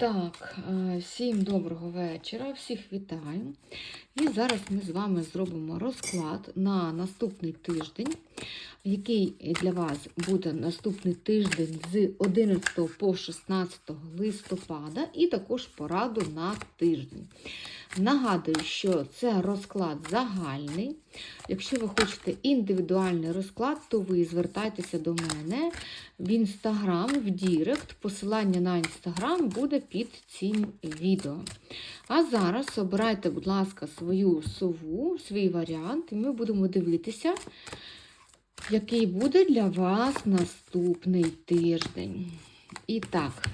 Так, е, всім доброго вечора, всіх вітаю. І зараз ми з вами зробимо розклад на наступний тиждень, який для вас буде наступний тиждень з 11 по 16 листопада, і також пораду на тиждень. Нагадую, що це розклад загальний. Якщо ви хочете індивідуальний розклад, то ви звертайтеся до мене в інстаграм, в Дірект. Посилання на інстаграм буде під цим відео. А зараз обирайте, будь ласка, свою сову, свій варіант, і ми будемо дивитися, який буде для вас наступний тиждень. І так,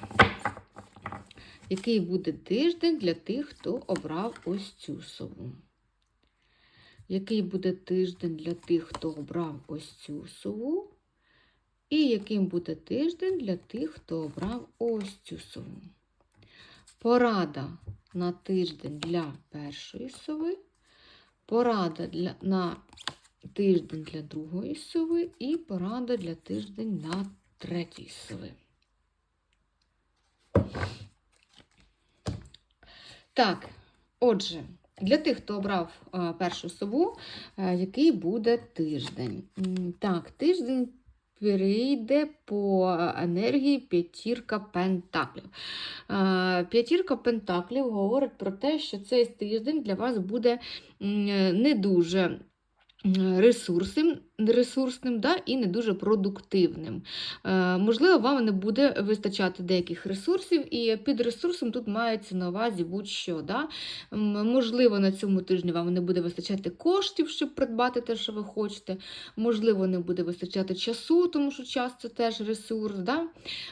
який буде тиждень для тих, хто обрав ось цю сову? Який буде тиждень для тих, хто обрав ось цю сову? І яким буде тиждень для тих, хто обрав ось цю сову? Порада на тиждень для першої сови, порада для, на тиждень для другої сови і порада для тиждень на третій сови. Так, отже, для тих, хто обрав е, першу сову, е, який буде тиждень? Так, тиждень перейде по енергії п'ятірка пентаклів. Е, П'ятірка пентаклів говорить про те, що цей тиждень для вас буде не дуже м, ресурсним, да, і не дуже продуктивним. Е, можливо, вам не буде вистачати деяких ресурсів, і під ресурсом тут мається на увазі будь-що. Да? Можливо, на цьому тижні вам не буде вистачати коштів, щоб придбати те, що ви хочете. Можливо, не буде вистачати часу, тому що час це теж ресурс. Да?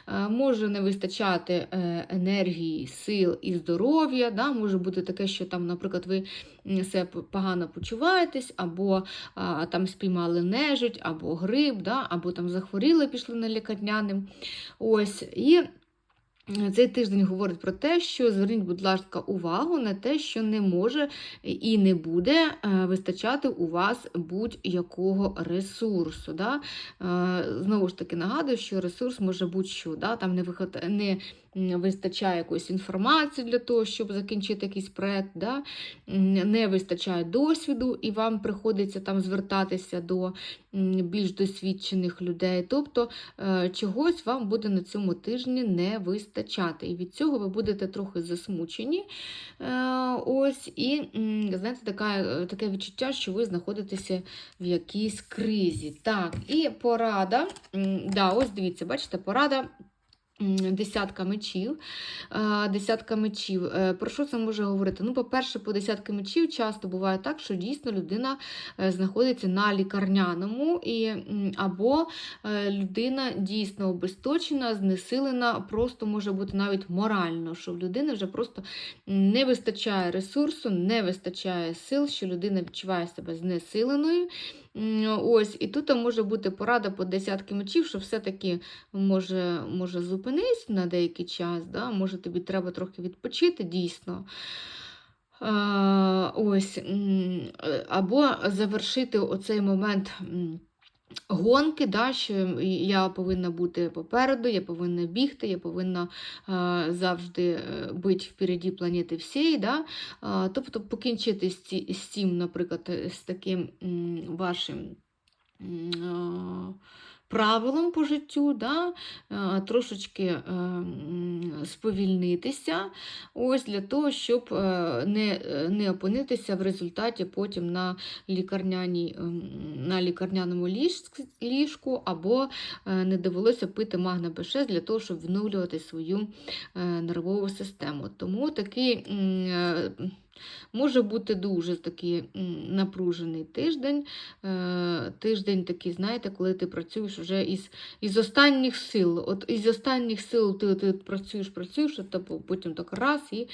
Е, Може не вистачати е, енергії, сил і здоров'я. Да? Може бути таке, що там, наприклад, ви себе погано почуваєтесь, або а, там спіймали нежить, або грип, да? або там захворіли, пішли на лікарняним. Ось. І цей тиждень говорить про те, що зверніть, будь ласка, увагу на те, що не може і не буде е, вистачати у вас будь-якого ресурсу. Да? Е, Знову ж таки нагадую, що ресурс може будь-що. Да? Там не, виход... не вистачає якоїсь інформації для того, щоб закінчити якийсь проект, да? Не вистачає досвіду, і вам приходиться там звертатися до більш досвідчених людей. Тобто е, чогось вам буде на цьому тижні не вистачати. І від цього ви будете трохи засмучені. Е, Ось, і знаєте, така, е, таке відчуття, що ви знаходитеся в якійсь кризі. Так, і порада. Да, ось дивіться, бачите, порада. Десятка мечів. Е, Десятка мечів. Е, Про що це може говорити? Ну, по-перше, по десятки мечів часто буває так, що дійсно людина е, знаходиться на лікарняному, і, або людина дійсно обесточена, знесилена, просто може бути навіть морально, що в людини вже просто не вистачає ресурсу, не вистачає сил, що людина відчуває себе знесиленою. Ось, і тут може бути порада по десятки мечів, що все-таки може, може зупинись на деякий час, да? може тобі треба трохи відпочити дійсно. Ось, е, або завершити оцей момент. Гонки, да, що я повинна бути попереду, я повинна бігти, я повинна е, завжди е, бути впереді планети всієї. Да? Е, тобто покінчити з, ці, з цим, наприклад, з таким м, вашим а, правилом по життю, да? трошечки е, сповільнитися, ось для того, щоб е, не, не опинитися в результаті потім на на лікарняному ліжку, або е, не довелося пити магна Б6 для того, щоб відновлювати свою е, нервову систему. Тому такий е, може бути дуже такий напружений тиждень. Е, Тиждень такий, знаєте, коли ти працюєш вже із, із останніх сил. От із останніх сил ти, ти працюєш, працюєш, а потім так раз і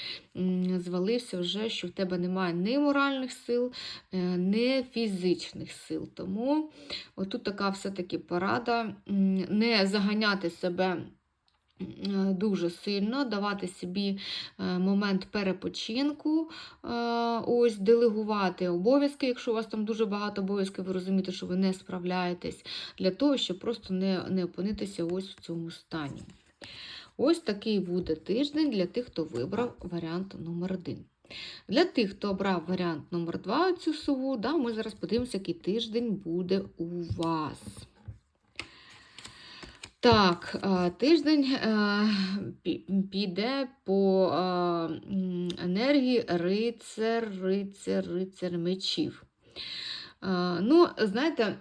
звалився вже, що в тебе немає ні моральних сил, е, ні фізичних сил. Тому отут така все-таки порада не заганяти себе. М, Дуже сильно давати собі е, момент перепочинку, е, ось делегувати обов'язки, якщо у вас там дуже багато обов'язків, ви розумієте, що ви не справляєтесь, для того, щоб просто не, не опинитися ось в цьому стані. Ось такий буде тиждень для тих, хто вибрав варіант номер 1. Для тих, хто обрав варіант номер 2 цю сову, да, ми зараз подивимося, який тиждень буде у вас. Так, е, тиждень е, піде по е, енергії рицар, рицар, рицар мечів. Ну, знаєте,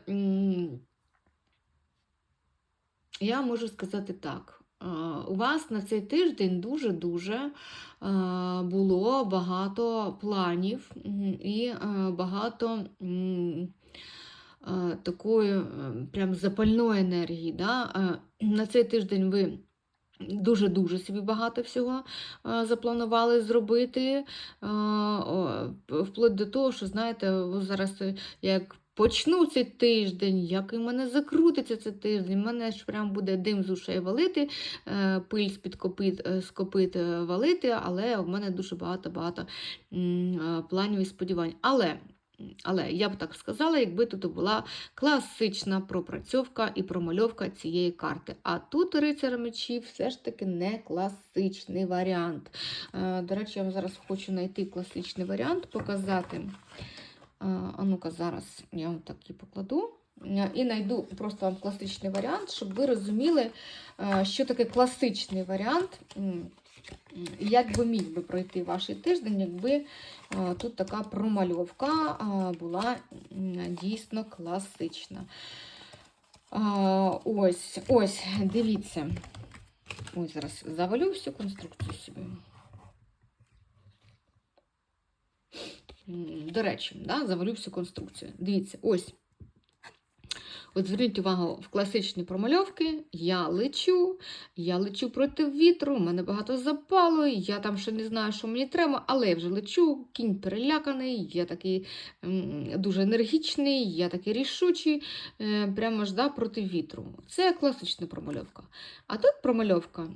я можу сказати так. У вас на цей тиждень дуже-дуже було багато планів і багато такої е, прям запальної енергії. Да? На цей тиждень ви дуже-дуже собі багато всього запланували зробити. Вплоть до того, що, знаєте, зараз е, як почну цей тиждень, як і мене закрутиться цей тиждень, мене ж прям буде дим з ушей валити, е, пиль з-під копит, е, з копит валити, але в мене дуже багато-багато планів і сподівань. Але але я б так сказала, якби тут була класична пропрацьовка і промальовка цієї карти. А тут рицар мечів все ж таки не класичний варіант. Е, До речі, я вам зараз хочу знайти класичний варіант, показати. Е, А ну-ка, зараз я вам так і покладу. Е, І знайду просто вам класичний варіант, щоб ви розуміли, що таке класичний варіант. Як би міг би пройти ваш тиждень, якби е, тут така промальовка е, була дійсно класична. Ось, ось, дивіться. Ось зараз завалю всю конструкцію собі. До речі, да, завалю всю конструкцію. Дивіться, ось. От зверніть увагу, в класичні промальовки я лечу, я лечу проти вітру, у мене багато запалу, я там ще не знаю, що мені треба, але я вже лечу, кінь переляканий, я такий дуже енергічний, я такий рішучий, е, прямо ж да, проти вітру. Це класична промальовка. А тут промальовка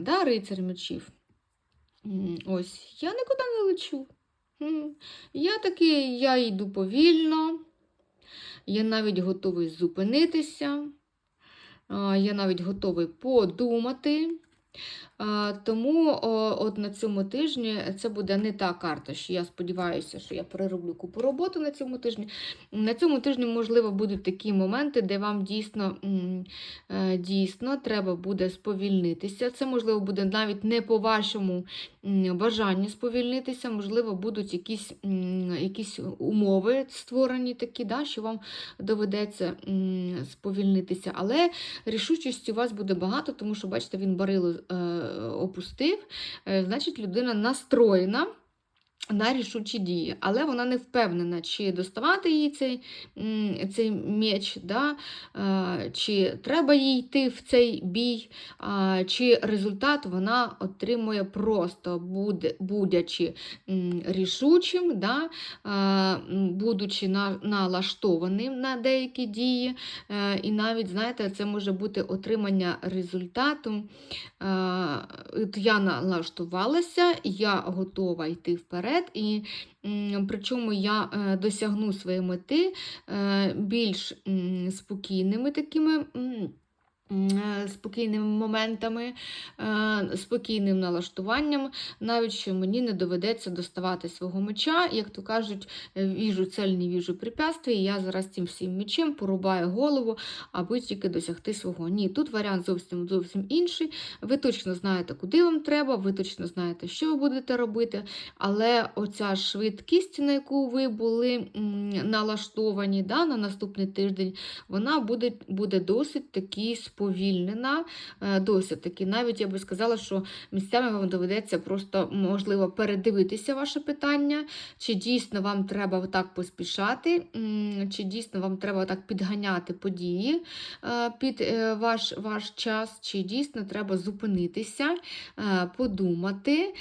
да, рицар мечів. Ось, я нікуди не лечу. Я такий, я йду повільно. Я навіть готовий зупинитися, я навіть готовий подумати. Тому от на цьому тижні це буде не та карта, що я сподіваюся, що я перероблю купу роботи на цьому тижні. На цьому тижні, можливо, будуть такі моменти, де вам дійсно, е, дійсно треба буде сповільнитися. Це, можливо, буде навіть не по вашому бажанню сповільнитися, можливо, будуть якісь, якісь умови створені такі, да, що вам доведеться сповільнитися. Але рішучості у вас буде багато, тому що, бачите, він барило е, опустив, е, значить, людина настроєна. На рішучі дії, але вона не впевнена, чи доставати їй цей, цей меч, да? чи треба їй йти в цей бій, чи результат вона отримує просто, м, рішучим, да? будучи налаштованим на деякі дії. Е, І навіть, знаєте, це може бути отримання результату. Е, Я налаштувалася, я готова йти вперед, і причому я е, досягну своєї мети е, більш спокійними такими. Е, Спокійними моментами, е, спокійним налаштуванням, навіть що мені не доведеться доставати свого меча. Як то кажуть, е, віжу цель, не віжу препятствий, і я зараз цим всім мечем порубаю голову, аби тільки досягти свого. Ні, тут варіант зовсім зовсім інший. Ви точно знаєте, куди вам треба, ви точно знаєте, що ви будете робити, але оця швидкість, на яку ви були налаштовані да, на наступний тиждень, вона буде, буде досить таки сповільнена, е, досить таки. Навіть я би сказала, що місцями вам доведеться просто, можливо, передивитися ваше питання, чи дійсно вам треба так поспішати, чи дійсно вам треба так підганяти події е, під е, ваш, ваш час, чи дійсно треба зупинитися, подумати,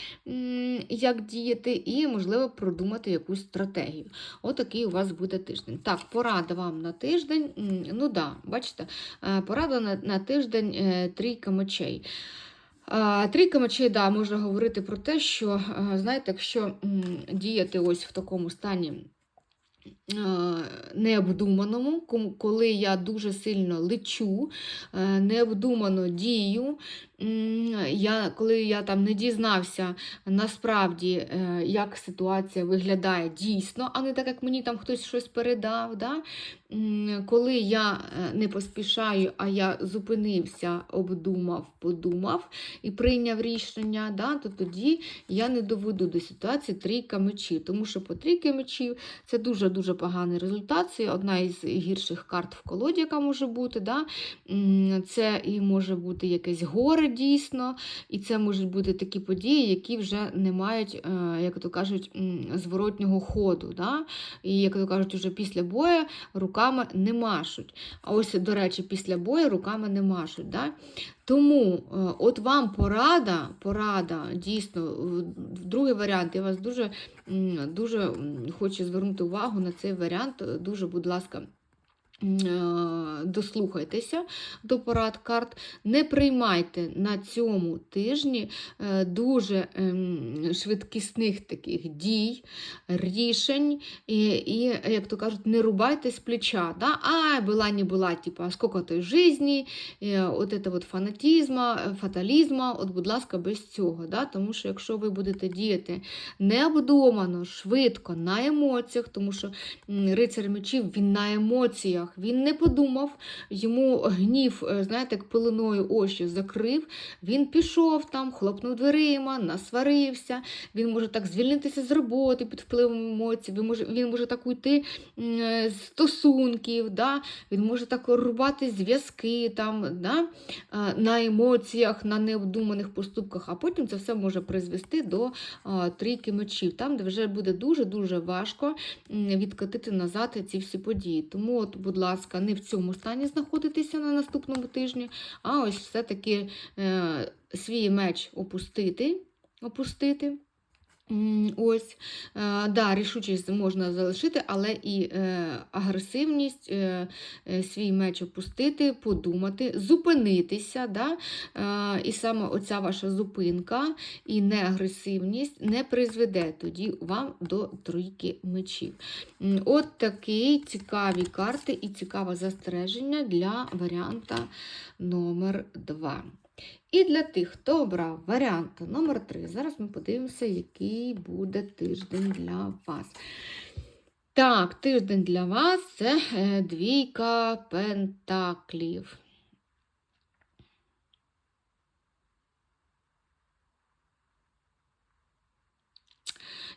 як діяти, і, можливо, продумати якусь стратегію. Отакий у вас буде тиждень. Так, порада вам на тиждень. Ну да, бачите, порада на, на тиждень е, трійка мечей. Трійка мечей, да, можна говорити про те, що, е, знаєте, якщо діяти ось в такому стані необдуманому, коли я дуже сильно лечу, е, необдумано дію, я, коли я там не дізнався насправді, е, як ситуація виглядає дійсно, а не так, як мені там хтось щось передав. Да? Коли я е, не поспішаю, а я зупинився, обдумав, подумав і прийняв рішення, да, то тоді я не доведу до ситуації трійка мечів. Тому що по трійки мечів це дуже-дуже поганий результат. Це одна із гірших карт в колоді, яка може бути. Да? Це і може бути якесь горе дійсно, і це можуть бути такі події, які вже не мають, е, як то кажуть, зворотнього ходу. Да? І, як то кажуть, вже після бою руками не машуть. А ось, до речі, після бою руками не машуть. Да? Тому е, от вам порада, порада, дійсно, другий варіант, я вас дуже, дуже хочу звернути увагу на цей варіант. Дуже, будь ласка, дослухайтеся до порад карт. Не приймайте на цьому тижні е, дуже ем, швидкісних таких дій, рішень, і, і, як то кажуть, не рубайте з плеча. Да? А, була не була, типа, сколько той жизни, е, от это от фанатізма, е, фаталізма, от, будь ласка, без цього. Да? Тому що якщо ви будете діяти необдумано, швидко, на емоціях, тому що рицар мечів він на емоціях, він не подумав, йому гнів, е, знаєте, як пилиною очі закрив, він пішов там, хлопнув дверима, насварився, він може так звільнитися з роботи під впливом емоцій, він може, він може так уйти е, з стосунків, да? він може так рубати зв'язки там, да? е, на емоціях, на необдуманих поступках, а потім це все може призвести до трійки мечів, там, де вже буде дуже-дуже важко відкатити назад ці всі події. Тому, от, будь ласка, не в цьому стані знаходитися на наступному тижні, а ось все-таки е, свій меч опустити. опустити. Ось, е, да, рішучість можна залишити, але і е, агресивність, е, свій меч опустити, подумати, зупинитися. Да? І саме оця ваша зупинка і неагресивність не призведе тоді вам до трійки мечів. От такі цікаві карти і цікаве застереження для варіанта номер 2. І для тих, хто обрав варіант номер 3, зараз ми подивимося, який буде тиждень для вас. Так, тиждень для вас це е, двійка пентаклів.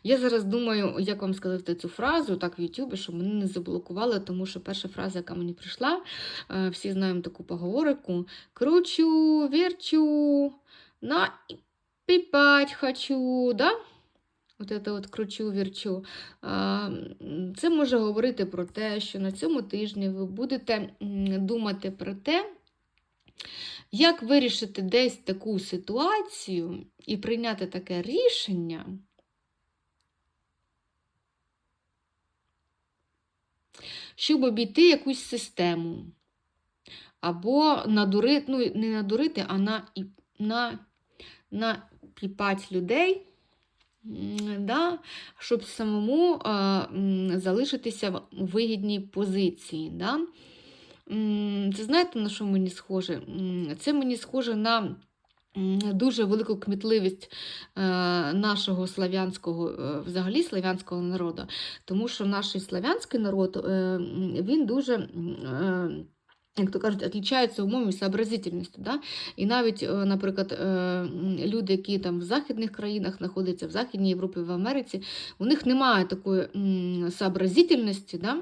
Я зараз думаю, як вам сказати цю фразу так в Ютубі, щоб мене не заблокували, тому що перша фраза, яка мені прийшла, е, всі знаємо таку поговорку: кручу, вірчу, на піпать хочу. Да? От це от кручу, вірчу. Це може говорити про те, що на цьому тижні ви будете думати про те, як вирішити десь таку ситуацію і прийняти таке рішення. Щоб обійти якусь систему. Або надурити, ну, не надурити, а на, на, напіпати людей, да, щоб самому а, залишитися в вигідній позиції. Да. Це знаєте, на що мені схоже? Це мені схоже на дуже велику кмітливість е, нашого славянського, е, взагалі славянського народу. Тому що наш славянський народ, е, він дуже. як то кажуть, відрізняється умовою сообразительністю. Да? І навіть, наприклад, люди, які там в західних країнах знаходяться, в Західній Європі, в Америці, у них немає такої сообразительності, да?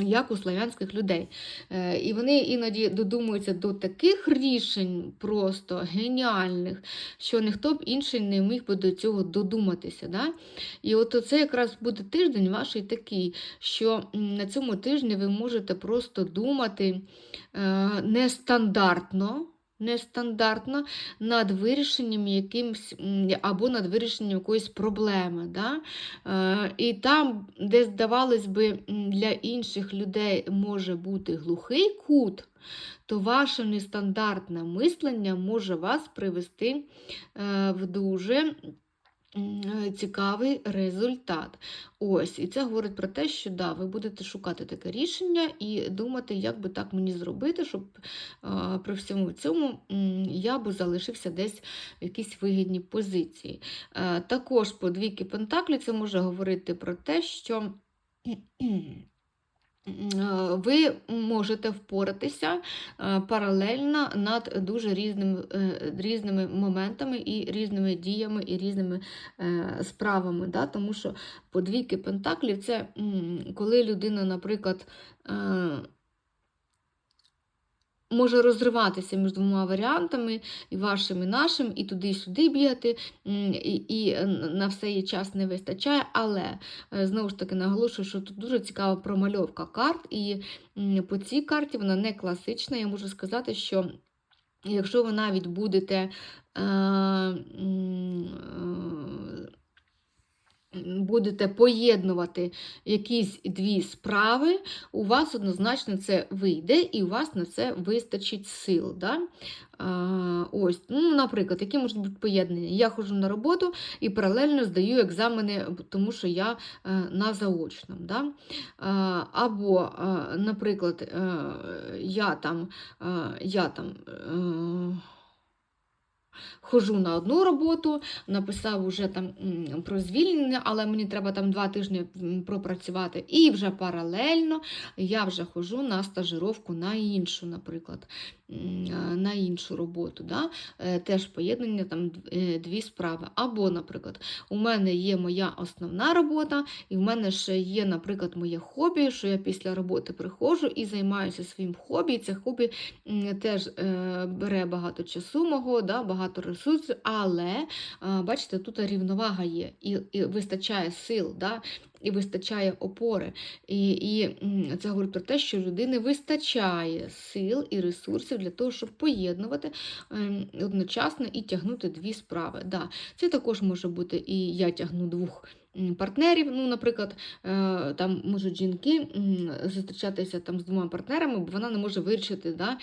Як у славянських людей. Е, І вони іноді додумуються до таких рішень просто геніальних, що ніхто б інший не міг би до цього додуматися. Да? І от це якраз буде тиждень ваш такий, що на цьому тижні ви можете просто думати е, нестандартно. Нестандартно над вирішенням якимсь або над вирішенням якоїсь проблеми. Да? Е, і там, де, здавалось би, для інших людей може бути глухий кут, то ваше нестандартне мислення може вас привести е, в дуже цікавий результат. Ось, і це говорить про те, що да, ви будете шукати таке рішення і думати, як би так мені зробити, щоб а, при всьому цьому я би залишився десь в якійсь вигідній позиції. Е, Також по двійки Пентаклі це може говорити про те, що. Е, Ви можете впоратися е, паралельно над дуже різними, е, різними моментами і різними діями і різними справами. Да? Тому що подвійки пентаклів це коли людина, наприклад, може розриватися між двома варіантами, і вашим, і нашим, і туди, і сюди бігати, і, і е, на все її час не вистачає. Але е, знову ж таки наголошую, що тут дуже цікава промальовка карт, і по цій карті вона не класична. Я можу сказати, що якщо ви навіть будете. Е, е, Будете поєднувати якісь дві справи, у вас однозначно це вийде, і у вас на це вистачить сил. Да? Ось, ну, Наприклад, які можуть бути поєднання? Я ходжу на роботу і паралельно здаю екзамени, тому що я е, на заочному. Да? Або, е, наприклад, е, я там, я там Хожу на одну роботу, написав уже там про звільнення, але мені треба там два тижні пропрацювати. І вже паралельно я вже хожу на стажировку на іншу, наприклад, на іншу роботу. Да? Е, Теж поєднання там е, дві справи. Або, наприклад, у мене є моя основна робота, і в мене ще є, наприклад, моє хобі, що я після роботи приходжу і займаюся своїм хобі. Це хобі теж е, бере багато часу мого, да, багато ресурсів, але бачите, тут рівновага є, і, і вистачає сил, да, і вистачає опори. І, і це говорить про те, що людини вистачає сил і ресурсів для того, щоб поєднувати ем, одночасно і тягнути дві справи. Да, це також може бути і я тягну двох. Партнерів, ну, наприклад, е, там можуть жінки зустрічатися там з двома партнерами, бо вона не може вирішити, да,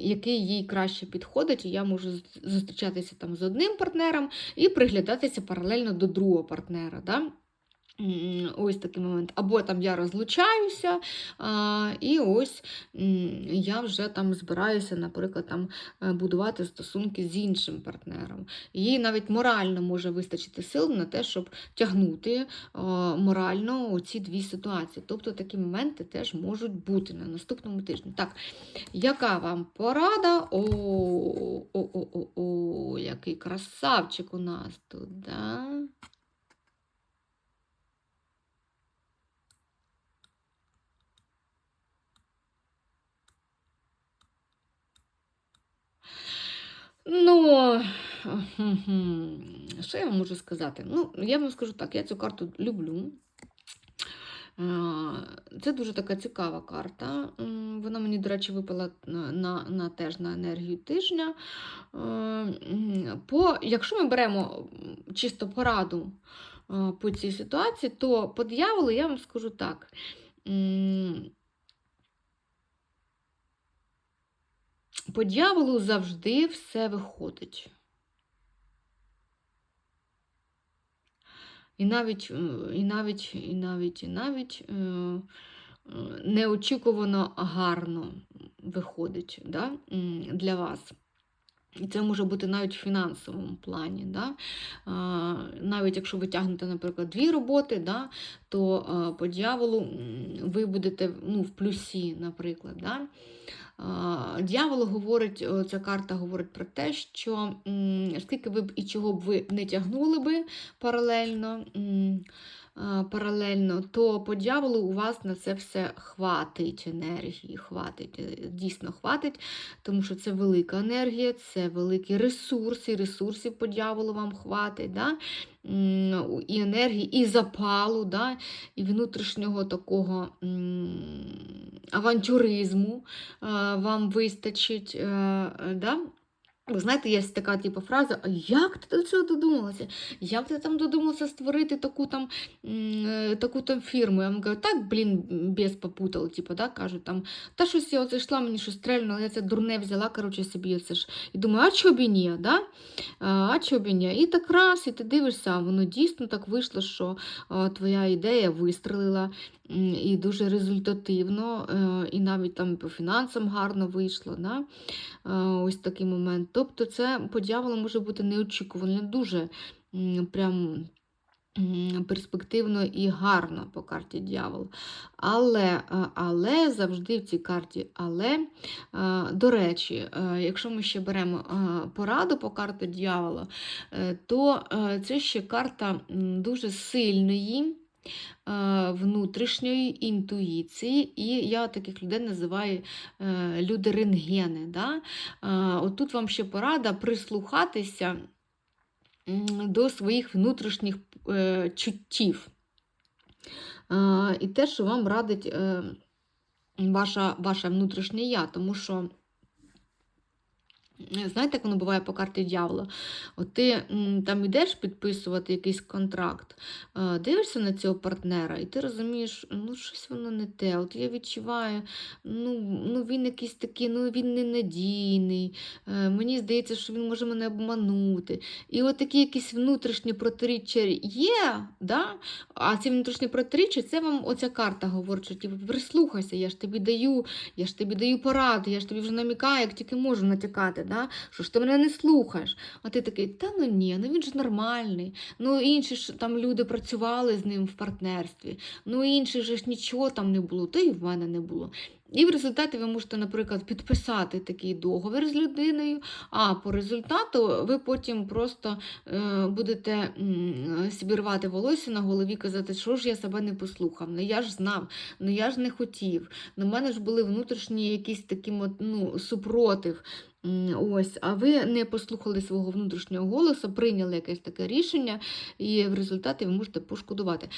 який їй краще підходить. І я можу зустрічатися там з одним партнером і приглядатися паралельно до другого партнера. Да? Ось такий момент. Або там я розлучаюся, і ось я вже там збираюся, наприклад, там е, будувати стосунки з іншим партнером. Їй навіть морально може вистачити сил на те, щоб тягнути а, морально оці дві ситуації. Тобто такі моменти теж можуть бути на наступному тижні. Так, яка вам порада? О, о, о, о, о, який красавчик у нас тут, да? Ну, що я вам можу сказати? Ну, я вам скажу так, я цю карту люблю. Це дуже така цікава карта. Вона мені, до речі, випала на, на, на теж на енергію тижня. По, якщо ми беремо чисто пораду по цій ситуації, то по дияволу я вам скажу так. По дьяволу завжди все виходить. І навіть, е, і навіть, і навіть, і навіть е, е, неочікувано гарно виходить да, для вас. І це може бути навіть в фінансовому плані. Да? Навіть якщо ви тягнете, наприклад, дві роботи, да, то по дьяволу ви будете ну, в плюсі, наприклад. Да? Дьявол говорить, ця карта говорить про те, що скільки ви б і чого б ви не тягнули би паралельно, паралельно, то по дьяволу у вас на це все хватить енергії, хватить, е, дійсно хватить, тому що це велика енергія, це великий ресурс, і ресурсів по дьяволу вам хватить. Да? І енергії, і запалу, да? і внутрішнього такого авантюризму вам вистачить. е, е, Да? Ви знаєте, є така типу, фраза: а як ти до цього додумалася? Як ти там додумалася створити таку там е, таку там фірму? Я вам кажу, так, блін, без попутала, типу, да, кажуть, там, та щось я оце йшла, мені щось стрельнуло, я це дурне взяла, коротше, собі оце ж. І думаю, а чого б і ні, да? А, чого б і ні? І так раз, і ти дивишся, воно дійсно так вийшло, що твоя ідея вистрелила і дуже результативно, е, і навіть там по фінансам гарно вийшло. Да? Ось такий момент. Тобто, це по дьяволу може бути неочікувано, дуже прям. Перспективно і гарно по карті дьявол. Але, е, але завжди в цій карті, але, е, до речі, е, якщо ми ще беремо пораду по карті дьявола, то це ще карта дуже сильної внутрішньої інтуїції, і я таких людей називаю е, люди рентгени. Да? Е, Отут вам ще порада прислухатися до своїх внутрішніх е, чуттів. Е, І те, що вам радить е, ваша, ваше внутрішнє я, тому що. Е, Знаєте, як воно буває по карті дьявола? От ти там йдеш підписувати якийсь контракт, е, дивишся на цього партнера, і ти розумієш, ну щось воно не те. От я відчуваю, ну, ну він якийсь такий, ну він ненадійний. е, Мені здається, що він може мене обманути. І от такі якісь внутрішні протиріччя є, да? а ці внутрішні протиріччя, це вам оця карта говорить, що типу, прислухайся, я ж тобі даю, я ж тобі даю пораду, я ж тобі вже намікаю, як тільки можу натякати, да? що ж ти мене не слухаєш. А ти такий, та ну ні, ну він ж нормальний. Ну інші ж там люди працювали з ним в партнерстві, ну же ж нічого там не було, то і в мене не було. І в результаті ви можете, наприклад, підписати такий договір з людиною, а по результату ви потім просто е, будете м, собі рвати волосся на голові, казати, що ж я себе не послухав, ну я ж знав, ну я ж не хотів. Ну, в мене ж були внутрішні якісь такі ну, супротив. Ось, а ви не послухали свого внутрішнього голосу, прийняли якесь таке рішення, і в результаті ви можете пошкодувати.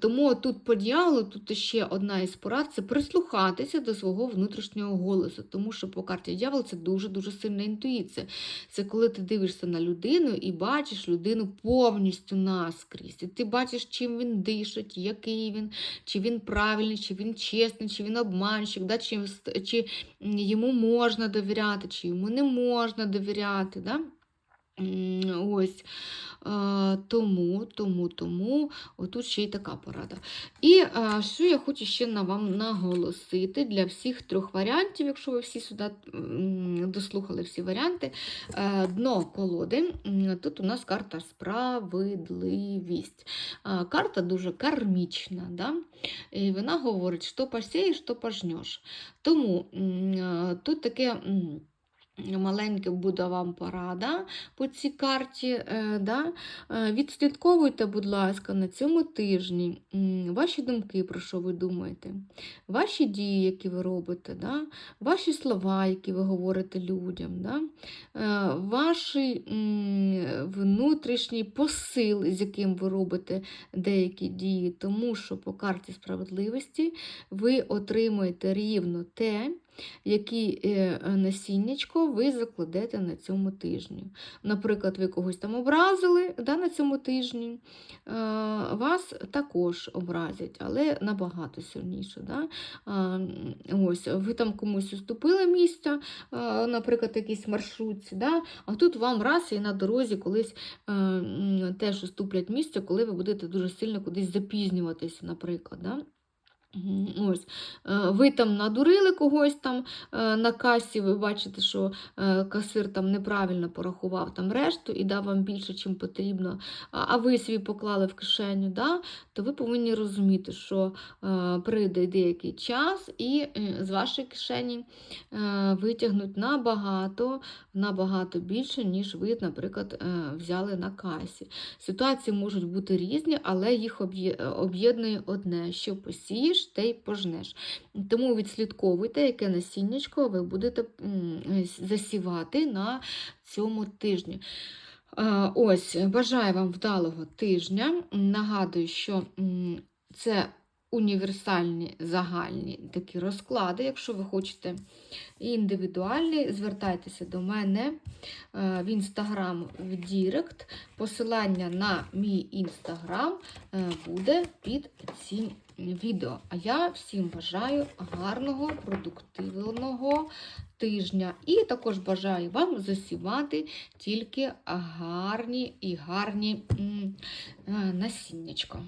Тому тут по діалу, тут ще одна із порад це прислухатися до свого внутрішнього голосу, тому що по карті дьявол це дуже-дуже сильна інтуїція. Це коли ти дивишся на людину і бачиш людину повністю наскрізь. І ти бачиш, чим він дишить, який він, чи він правильний, чи він чесний, чи він обманщик, да? чи, чи йому можна довіряти, чи йому не можна довіряти. Да? Ось. Тому, тому, тому, отут ще й така порада. І що я хочу ще на вам наголосити для всіх трьох варіантів, якщо ви всі сюди дослухали всі варіанти. Е, Дно колоди. Тут у нас карта справедливість. Карта дуже кармічна. Да? І вона говорить, що посієш, що пожнеш. Тому тут таке. Маленька буде вам порада по цій карті. Е, да? Е, Відслідковуйте, будь ласка, на цьому тижні ваші думки, про що ви думаєте, ваші дії, які ви робите, да? ваші слова, які ви говорите людям, да? е, ваш внутрішній посил, з яким ви робите деякі дії, тому що по карті справедливості ви отримуєте рівно те, які е, насіннячко ви закладете на цьому тижні. Наприклад, ви когось там образили да, на цьому тижні, е, вас також образять, але набагато сильніше. Да? Е, Ось, Ви там комусь уступили місця, е, наприклад, якийсь маршрутці, да? а тут вам раз і на дорозі колись е, теж уступлять місце, коли ви будете дуже сильно кудись запізнюватися, наприклад. Да? Ось. Е, Ви там надурили когось там е, на касі, ви бачите, що е, касир там неправильно порахував там решту і дав вам більше, чим потрібно, а ви собі поклали в кишеню, да? то ви повинні розуміти, що прийде деякий час і з вашої кишені витягнуть набагато, набагато більше, ніж ви, наприклад, взяли на касі. Ситуації можуть бути різні, але їх об'єднує одне, що посієш, те й пожнеш. Тому відслідковуйте, яке насіннячко ви будете засівати на цьому тижні. Ось, бажаю вам вдалого тижня. Нагадую, що це універсальні загальні такі розклади. Якщо ви хочете індивідуальний, звертайтеся до мене е, в інстаграм в Дірект. Посилання на мій інстаграм е, буде під цим відео. А я всім бажаю гарного, продуктивного тижня. І також бажаю вам засівати тільки гарні і гарні е, насіннячка.